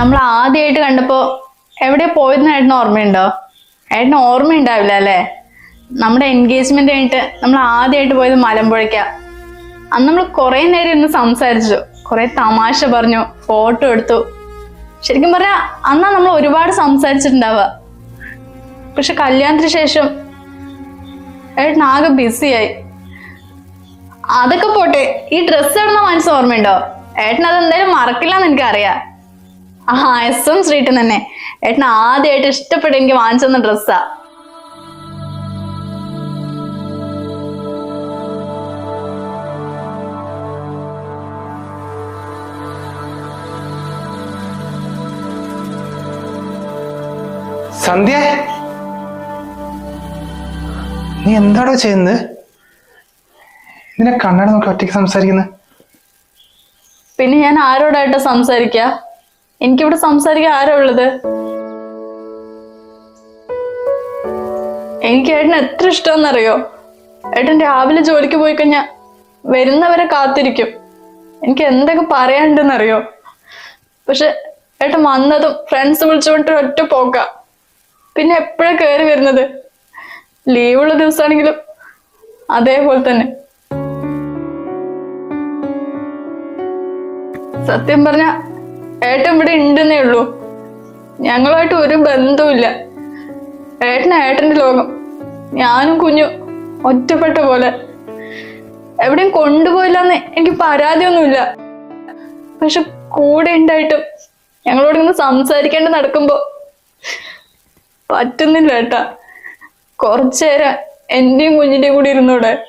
നമ്മൾ ആദ്യമായിട്ട് കണ്ടപ്പോ എവിടെ പോയെന്ന് ഏട്ടന് ഓർമ്മയുണ്ടോ? ഏട്ടന് ഓർമ്മയുണ്ടാവില്ല അല്ലേ? നമ്മുടെ എൻഗേജ്മെന്റ് കഴിഞ്ഞിട്ട് നമ്മൾ ആദ്യമായിട്ട് പോയത് മലമ്പുഴയ്ക്ക അന്ന് നമ്മൾ കുറെ നേരം ഇന്ന് സംസാരിച്ചു. കുറെ തമാശ പറഞ്ഞു ഫോട്ടോ എടുത്തു. ശരിക്കും പറഞ്ഞാൽ അന്നാ നമ്മൾ ഒരുപാട് സംസാരിച്ചിട്ടുണ്ടാവുക. പക്ഷെ കല്യാണത്തിന് ശേഷം ഏട്ടൻ ആകെ ബിസിയായി അതൊക്കെ പോട്ടെ ഈ ഡ്രസ്സ് ഇടുന്ന മനസ്സ് ഓർമ്മയുണ്ടോ? ഏട്ടൻ അത് എന്തായാലും മറക്കില്ല എന്ന് എനിക്കറിയാം. ആ എസ് എം ശ്രീട്ടൻ തന്നെ. ഏട്ടൻ ആദ്യമായിട്ട് ഇഷ്ടപ്പെടുമെങ്കിൽ വാങ്ങിച്ചെന്ന വാങ്ങിച്ചു ഡ്രസ്സാ. സന്ധ്യ? നീ എന്താടോ ചെയ്യുന്നത്? ഇതിനെ കണ്ണട നോക്കി ഒറ്റയ്ക്ക് സംസാരിക്കുന്നത് പിന്നെ ഞാൻ ആരോടായിട്ട് സംസാരിക്ക? എനിക്കിവിടെ സംസാരിക്കാൻ ആരാ ഉള്ളത്? എനിക്ക് ഏട്ടന് എത്ര ഇഷ്ടമെന്നറിയോ ഏട്ടൻ രാവിലെ ജോലിക്ക് പോയി കഴിഞ്ഞാൽ വരുന്നവരെ കാത്തിരിക്കും. എനിക്ക് എന്തൊക്കെ പറയാനുണ്ടെന്നറിയോ? പക്ഷെ ഏട്ടൻ വന്നതും ഫ്രണ്ട്സ് വിളിച്ചുകൊണ്ട് ഒറ്റ പോക്ക. പിന്നെ എപ്പോഴാ കയറി വരുന്നത്? ലീവുള്ള ദിവസമാണെങ്കിലും അതേപോലെ തന്നെ. സത്യം പറഞ്ഞ ഏട്ടൻ ഇവിടെ ഉണ്ടെന്നേ ഉള്ളൂ. ഞങ്ങളായിട്ട് ഒരു ബന്ധവുമില്ല. ഏട്ടൻ ഏട്ടന്റെ ലോകം. ഞാനും കുഞ്ഞു ഒറ്റപ്പെട്ട പോലെ. എവിടെയും കൊണ്ടുപോയില്ലെന്ന് എനിക്ക് പരാതിയൊന്നുമില്ല. പക്ഷെ കൂടെ ഉണ്ടായിട്ടും ഞങ്ങളോട് ഇങ്ങനെ സംസാരിക്കേണ്ടി നടക്കുമ്പോ പറ്റുന്നില്ല ഏട്ടാ. കുറച്ചേരം എന്റെയും കുഞ്ഞിന്റെയും കൂടി ഇരുന്നൂടെ.